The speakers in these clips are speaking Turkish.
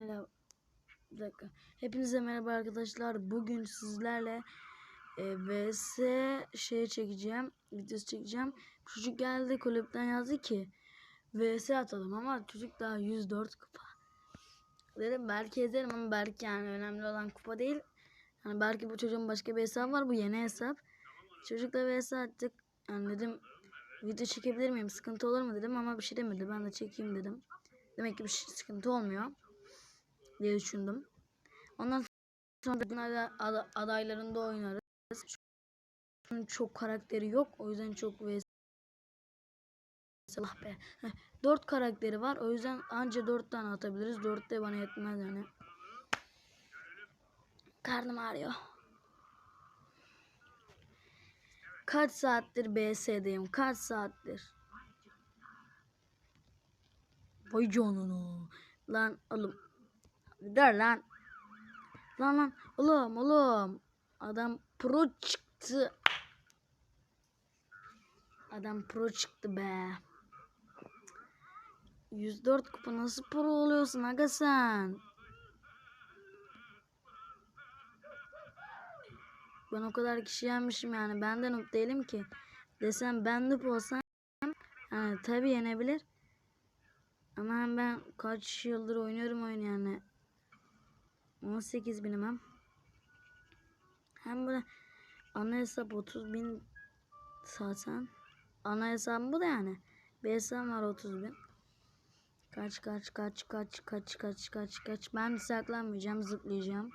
Merhaba. Bir dakika. Hepinize merhaba arkadaşlar. Bugün sizlerle e, VS şey çekeceğim. Videosu çekeceğim. Çocuk geldi kulüpten yazdı ki VS atalım ama çocuk daha 104 kupa. Dedim belki ederim ama belki yani önemli olan kupa değil. Yani belki bu çocuğun başka bir hesabı var. Bu yeni hesap. Çocukla VS attık. Yani dedim video çekebilir miyim? Sıkıntı olur mu dedim ama bir şey demedi. Ben de çekeyim dedim. Demek ki bir şey, sıkıntı olmuyor diye düşündüm. Ondan sonra ad- adaylarında oynarız. Çünkü çok karakteri yok. O yüzden çok vs Allah be. Heh, Dört karakteri var. O yüzden anca dört tane atabiliriz. Dört de bana yetmez yani. Karnım ağrıyor. Kaç saattir BS'deyim? Kaç saattir? Vay canına. Lan oğlum Dur lan. Lan lan. Oğlum oğlum. Adam pro çıktı. Adam pro çıktı be. 104 kupa nasıl pro oluyorsun aga sen? Ben o kadar kişi yenmişim yani. Ben de noob değilim ki. Desem ben noob olsam yani tabi yenebilir. Ama ben kaç yıldır oynuyorum oyun yani. 18 binim hem. Hem böyle ana hesap 30 bin zaten. Ana hesabım bu da yani. Bir var 30 bin. Kaç kaç kaç kaç kaç kaç kaç kaç. Ben saklanmayacağım zıplayacağım.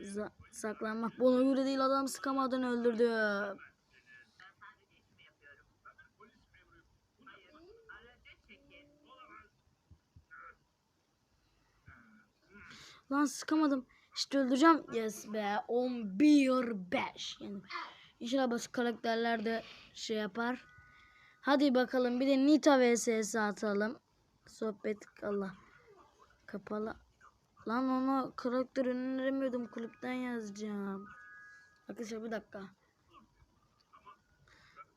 Za- saklanmak bana göre değil adam sıkamadan öldürdü. Lan sıkamadım. İşte öldüreceğim. Yes be. 11 5. Yani inşallah başka karakterler de şey yapar. Hadi bakalım bir de Nita vs atalım. Sohbet Allah. Kapalı. Lan ona karakter öneremiyordum. Kulüpten yazacağım. Arkadaşlar bir dakika.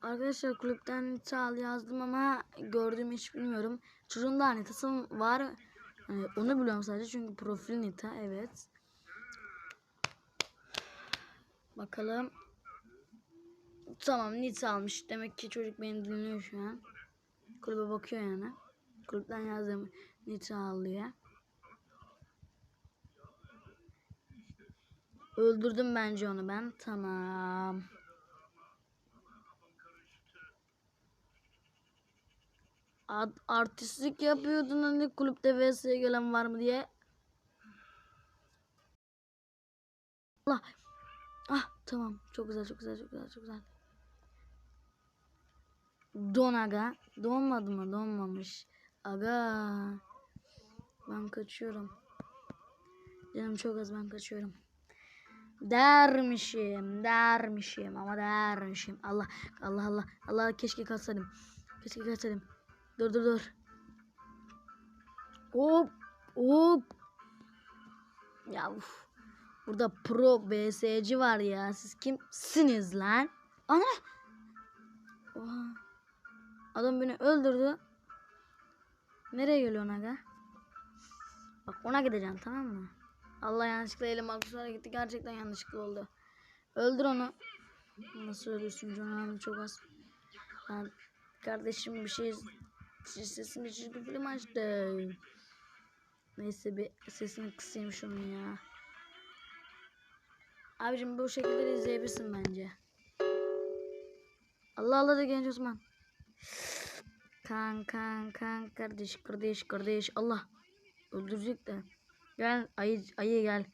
Arkadaşlar kulüpten Nita yazdım ama gördüğümü hiç bilmiyorum. Çocuğun da Nita'sı var. Yani onu biliyorum sadece çünkü profil Nita evet. Bakalım. Tamam Nita almış. Demek ki çocuk beni dinliyor şu an. Kulübe bakıyor yani. Kulüpten yazdım Nita al diye. Öldürdüm bence onu ben. Tamam. Artistlik yapıyordun hani kulüpte vs'ye gelen var mı diye. Allah. Ah tamam. Çok güzel çok güzel çok güzel çok güzel. Don aga. Donmadı mı? Donmamış. Aga. Ben kaçıyorum. Canım çok az ben kaçıyorum. Dermişim, dermişim ama dermişim. Allah, Allah, Allah, Allah keşke kaçsaydım. Keşke kaçsaydım. Dur dur dur. Hop hop. Ya uf. Burada pro BSC var ya. Siz kimsiniz lan? Ana. Oha. Adam beni öldürdü. Nereye geliyorsun aga? Bak ona gideceğim tamam mı? Allah yanlışlıkla elim aksesuara gitti. Gerçekten yanlışlıkla oldu. Öldür onu. Nasıl ölürsün canım çok az. Ben kardeşim bir şey sesini çizgi film açtı. Neyse bir sesini kısayım şunu ya. Abicim bu şekilde de izleyebilirsin bence. Allah Allah da genç Osman. Kan kan kan kardeş kardeş kardeş Allah. Öldürecek de. Gel ayı ayı gel.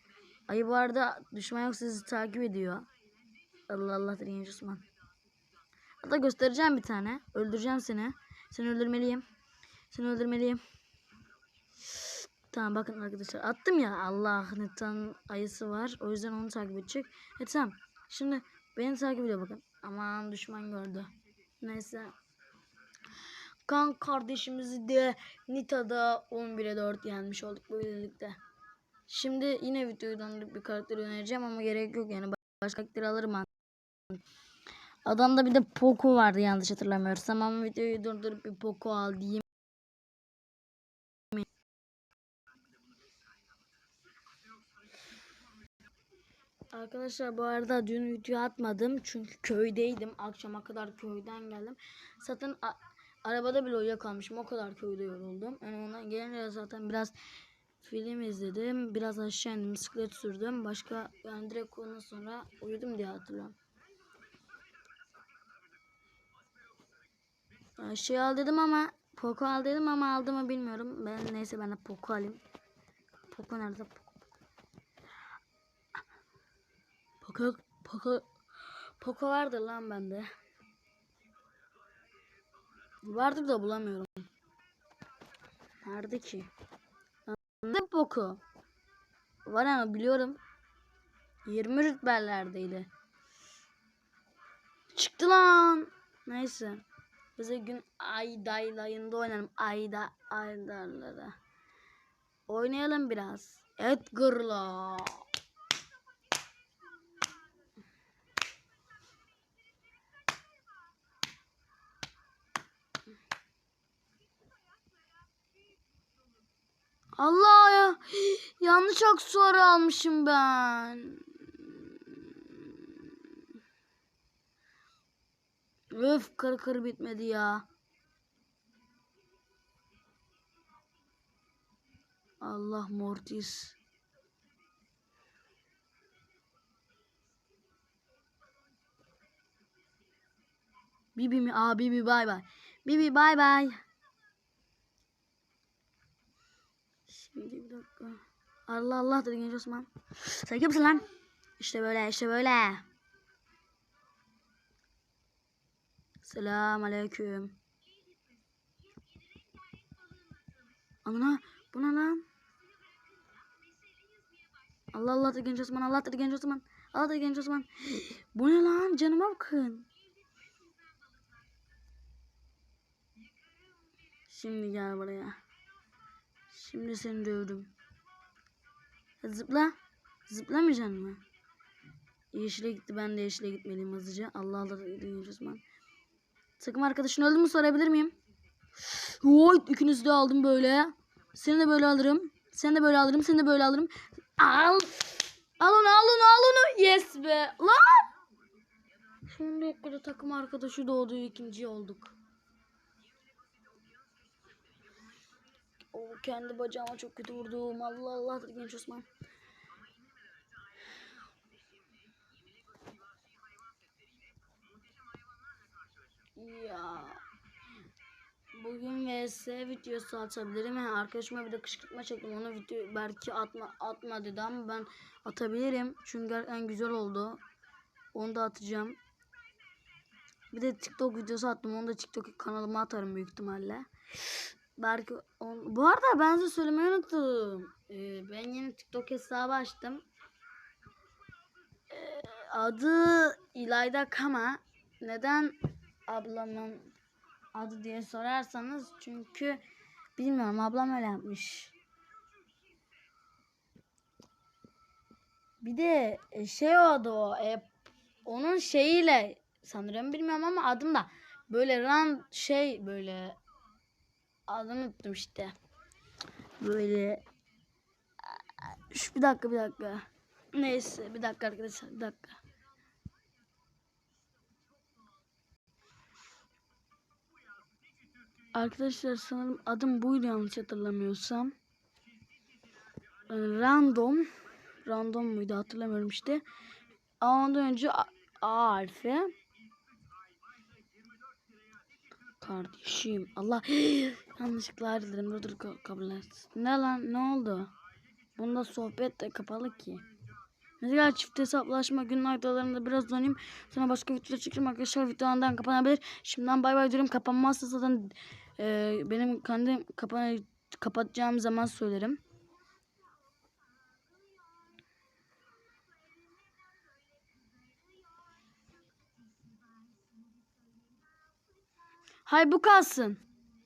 Ayı bu arada düşman yok sizi takip ediyor. Allah Allah da genç Osman. Hatta göstereceğim bir tane. Öldüreceğim seni. Seni öldürmeliyim. Seni öldürmeliyim. Tamam bakın arkadaşlar. Attım ya. Allah Netan ayısı var. O yüzden onu takip edecek. E tamam. Şimdi beni takip ediyor bakın. Aman düşman gördü. Neyse. Kan kardeşimizi de Nita'da 11'e 4 yenmiş olduk böylelikle. Şimdi yine videoyu dondurup bir karakter önereceğim ama gerek yok yani. Başka karakter alırım ben. Adamda bir de Poco vardı yanlış hatırlamıyorsam ama videoyu durdurup bir Poco al diyeyim. Arkadaşlar bu arada dün video atmadım çünkü köydeydim. Akşama kadar köyden geldim. Zaten arabada bile uyuyakalmışım. O kadar köyde yoruldum. Yani ondan gelince zaten biraz film izledim. Biraz aşağı indim. Bisiklet sürdüm. Başka yani direkt ondan sonra uyudum diye hatırlıyorum. Şey al dedim ama Poco al dedim ama aldı mı bilmiyorum. Ben neyse ben de Poco alayım. Poco nerede? Poco Poco Poco vardı lan bende. Vardı da bulamıyorum. Nerede ki? Ne Poco? Var ama biliyorum. 20 rütbelerdeydi. Çıktı lan. Neyse. Bize gün Aydaylayında oynarım. Ayda Aydarlara. Oynayalım biraz. Edgar'la. Allah ya. Yanlış aksesuarı almışım ben. Öf kır kır bitmedi ya. Allah Mortis. Bibi mi? Aa Bibi bay bay. Bibi bay bay. Şimdi bir dakika. Allah Allah dedi genç Osman. Sen kimsin lan? İşte böyle işte böyle. Selam aleyküm. Ana bu ne lan? Allah Allah dedi genç Osman Allah dedi genç Osman. Allah dedi genç Osman. Bu ne lan canıma bakın. Şimdi gel buraya. Şimdi seni dövdüm. Zıpla. Zıplamayacaksın mı? Yeşile gitti. Ben de yeşile gitmeliyim hızlıca. Allah Allah dedi Osman. Takım arkadaşın öldü mü sorabilir miyim? Oy ikinizi de aldım böyle. Seni de böyle alırım. Seni de böyle alırım. Seni de böyle alırım. Al. Al onu al onu al onu. Yes be. Lan. Son dakikada takım arkadaşı doğdu. ikinci olduk. O kendi bacağıma çok kötü vurdum. Allah Allah dedi genç Osman. Ya. Bugün vs videosu atabilirim. Yani arkadaşıma bir de kışkırtma çektim. Onu video belki atma atma dedi ama ben atabilirim. Çünkü en güzel oldu. Onu da atacağım. Bir de TikTok videosu attım. Onu da TikTok kanalıma atarım büyük ihtimalle. Belki on... Bu arada ben size söylemeyi unuttum. Ee, ben yeni TikTok hesabı açtım. Ee, adı İlayda Kama. Neden ablamın adı diye sorarsanız çünkü bilmiyorum ablam öyle yapmış. Bir de e, şey oldu o e, onun şeyiyle sanırım bilmiyorum ama adım da böyle ran şey böyle adını unuttum işte. Böyle şu bir dakika bir dakika. Neyse bir dakika arkadaşlar bir dakika. Arkadaşlar sanırım adım buydu yanlış hatırlamıyorsam. Yani random. Random muydu hatırlamıyorum işte. Ama ondan önce A, A harfi. Kardeşim Allah yanlışlıkla ayrılırım dur dur ka- kabul et. Ne lan ne oldu? Bunda sohbet de kapalı ki. Mesela çift hesaplaşma gün noktalarında biraz döneyim. Sonra başka videolar çekeceğim arkadaşlar. Videolardan kapanabilir. Şimdiden bay bay diyorum. Kapanmazsa zaten e, benim kendim kapan kapatacağım zaman söylerim. Hayır bu kalsın.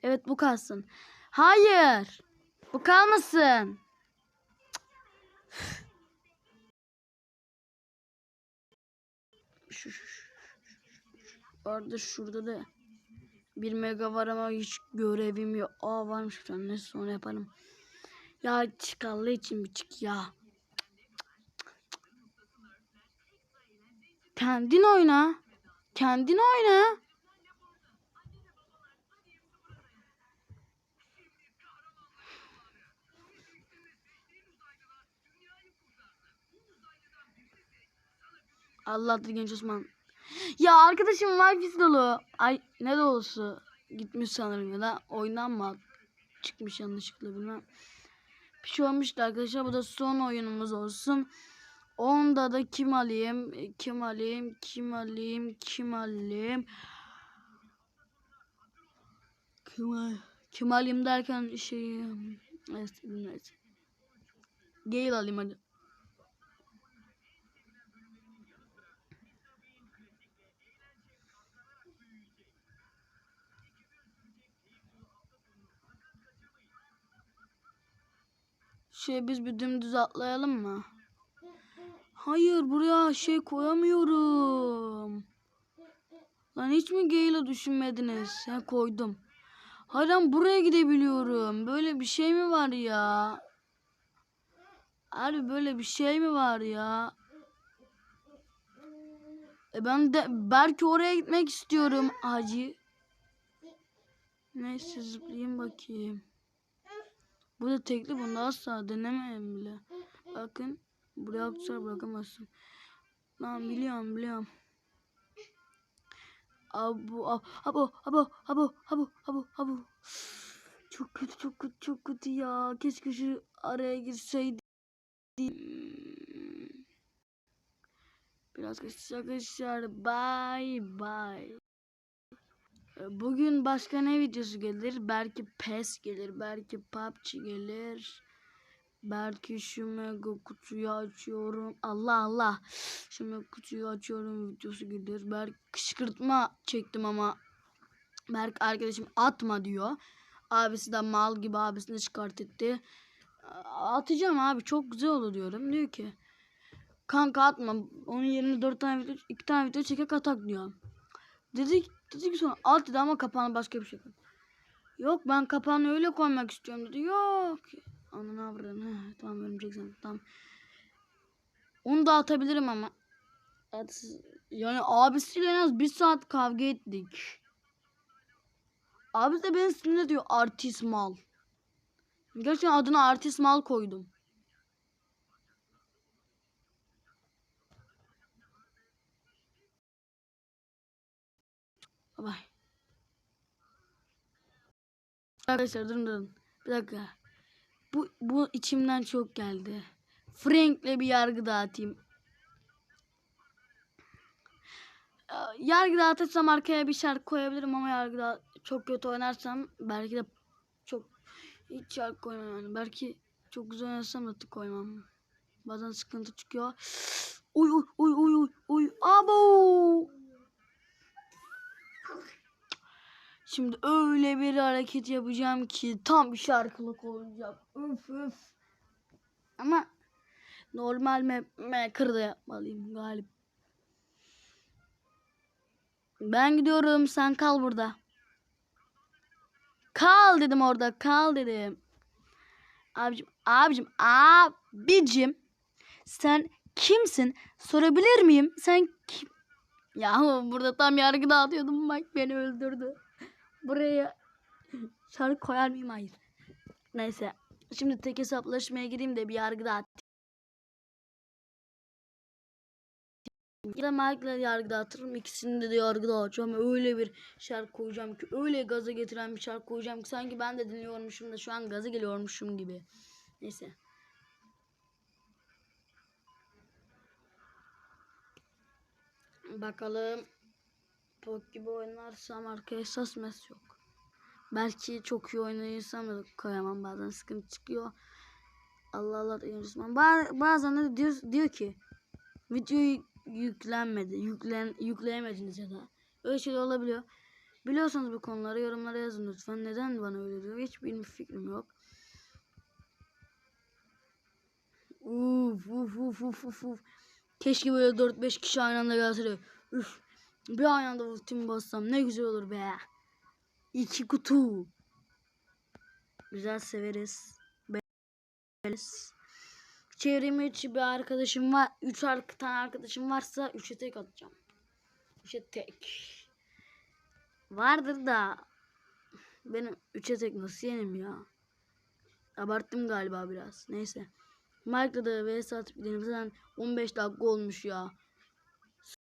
Evet bu kalsın. Hayır. Bu kalmasın. Şu, şu, şu. Orada şurada da bir mega var ama hiç görevim yok. Aa varmış bir tane. Neyse sonra yaparım. Ya çık Allah için bir çık ya. Kendin oyna. Kendin oyna. Allah genç Osman. Ya arkadaşım Wi-Fi'si dolu. Ay ne dolusu? Gitmiş sanırım ya da oyundan mı çıkmış yanlışlıkla bilmem. Bir şey olmuştu arkadaşlar. Bu da son oyunumuz olsun. Onda da kim alayım? Kim alayım? Kim alayım? Kim alayım? Kim, al- kim alayım derken şey neyse neyse. Gale alayım hadi. Şey biz bir dümdüz atlayalım mı? Hayır buraya şey koyamıyorum. Lan hiç mi Gale'ı düşünmediniz? Ha koydum. Hayır lan buraya gidebiliyorum. Böyle bir şey mi var ya? Abi böyle bir şey mi var ya? E ben de belki oraya gitmek istiyorum hacı. Neyse zıplayayım bakayım. Bu da tekli bunda asla denemeyelim bile. Bakın buraya aksesuar bırakamazsın. Lan biliyorum biliyorum. Abu abu abu abu abu abu abu abu. Çok kötü çok kötü çok kötü ya. Keşke şu araya girseydi. Biraz kaçacak arkadaşlar. Bye bye. Bugün başka ne videosu gelir? Belki PES gelir. Belki PUBG gelir. Belki şu mega kutuyu açıyorum. Allah Allah. Şu mega kutuyu açıyorum videosu gelir. Belki kışkırtma çektim ama Berk arkadaşım atma diyor. Abisi de mal gibi abisini çıkart etti. Atacağım abi çok güzel olur diyorum. Diyor ki kanka atma. Onun yerine 4 tane video, 2 tane video çekek atak diyor. Dedik dedi ki sonra at dedi ama kapağını başka bir şey koy. Yok ben kapağını öyle koymak istiyorum dedi. Yok. Ananı avradını. Tamam örümcek sen. Tamam. Onu da atabilirim ama. Yani abisiyle en az bir saat kavga ettik. Abi de beni sinir diyor artist mal. Gerçekten adına artist mal koydum. Bye. Arkadaşlar durun durun. Bir dakika. Bu, bu içimden çok geldi. Frank'le bir yargı dağıtayım. Ee, Yargı dağıtırsam arkaya bir şarkı koyabilirim ama yargı da çok kötü oynarsam belki de çok hiç şarkı koymam yani. Belki çok güzel oynarsam da koymam. Bazen sıkıntı çıkıyor. Uy uy uy uy uy uy. Abo. Şimdi öyle bir hareket yapacağım ki tam bir şarkılık olacak. Öf öf. Ama normal maker'da yapmalıyım galip. Ben gidiyorum sen kal burada. Kal dedim orada kal dedim. Abicim abicim abicim sen kimsin sorabilir miyim sen kim? Ya burada tam yargı dağıtıyordum bak beni öldürdü. Buraya şarkı koyar mıyım? Hayır. Neyse. Şimdi tek hesaplaşmaya gireyim de bir yargı dağıt. Ya da Mike'la yargı dağıtırım. İkisini de yargı dağıtacağım. Öyle bir şarkı koyacağım ki. Öyle gaza getiren bir şarkı koyacağım ki. Sanki ben de dinliyormuşum da şu an gaza geliyormuşum gibi. Neyse. Bakalım. Pok gibi oynarsam arka esas mes yok. Belki çok iyi oynadıysam da koyamam bazen sıkıntı çıkıyor. Allah Allah da Bazen de diyor, diyor ki video yüklenmedi. Yüklen, yükleyemediniz ya da. Öyle şeyler olabiliyor. Biliyorsanız bu konuları yorumlara yazın lütfen. Neden bana öyle diyor? Hiçbir fikrim yok. Uf uf uf uf uf. Keşke böyle 4-5 kişi aynı anda gelse Üf. Bir aynı ultimi bassam ne güzel olur be. İki kutu. Güzel severiz. Beğeniriz. çevreme içi bir arkadaşım var. Üç tane arkadaşım varsa üçe tek atacağım. Üçe tek. Vardır da benim üçe tek nasıl yenim ya? Abarttım galiba biraz. Neyse. Mike'la da vs atıp gidelim. Zaten 15 dakika olmuş ya.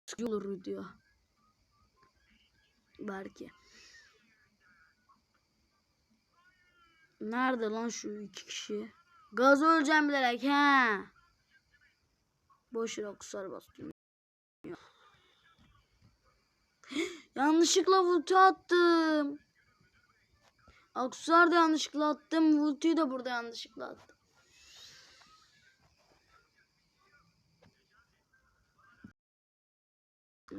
S- olur diyor. Belki. Nerede lan şu iki kişi? Gaz öleceğim bilerek he. Boş yere akusar bastım. Yanlışlıkla vultu attım. Akusar da yanlışlıkla attım. Vultuyu da burada yanlışlıkla attım.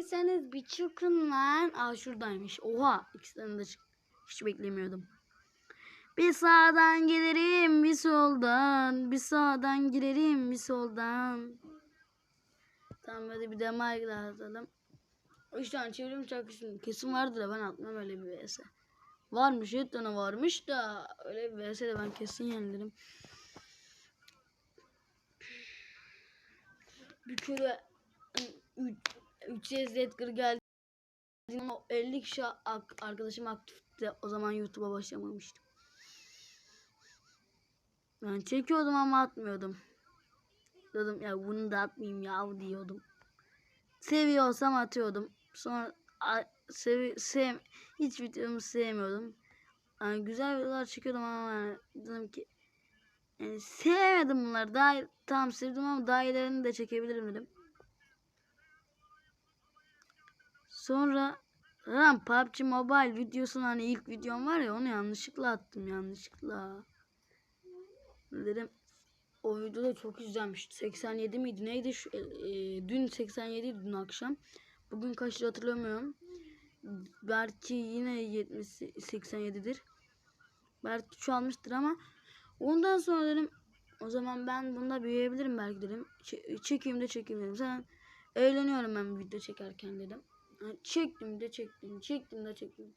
Seniz bir çıkın lan. Aa şuradaymış. Oha ikisinden de çık. Hiç beklemiyordum. Bir sağdan gelirim bir soldan. Bir sağdan girerim bir soldan. Tamam hadi bir de daha atalım. Üç tane çevrim şarkısı kesin vardır da ben atmam öyle bir vs. Varmış evet tane varmış da öyle bir vs de ben kesin yenilirim. Bir kere 3 Edgar geldi. Ama 50 kişi arkadaşım aktifti. O zaman YouTube'a başlamamıştım. Yani çekiyordum ama atmıyordum. Dedim ya bunu da atmayayım ya diyordum. Seviyorsam atıyordum. Sonra sevi sev hiç videomu sevmiyordum. Yani güzel videolar çekiyordum ama yani dedim ki yani sevmedim bunları. Daha tam sevdim ama daha ilerini de çekebilirim dedim. Sonra lan PUBG Mobile videosunu hani ilk videom var ya onu yanlışlıkla attım yanlışlıkla. Dedim o videoda çok izlenmişti. 87 miydi neydi? Şu, e, e, dün 87 idi dün akşam. Bugün kaçtı hatırlamıyorum. Belki yine 70 87'dir. Belki çoğalmıştır ama ondan sonra dedim o zaman ben bunda büyüyebilirim belki dedim. Ç- çekeyim de çekeyim dedim. Zaten eğleniyorum ben video çekerken dedim. Çektim de çektim, çektim de çektim.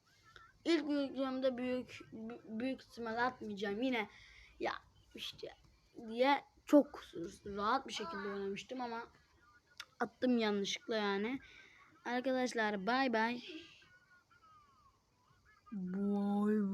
İlk videomda büyük bü- büyük ihtimal atmayacağım yine ya işte diye çok rahat bir şekilde oynamıştım ama attım yanlışlıkla yani. Arkadaşlar bay bay. Bay bay.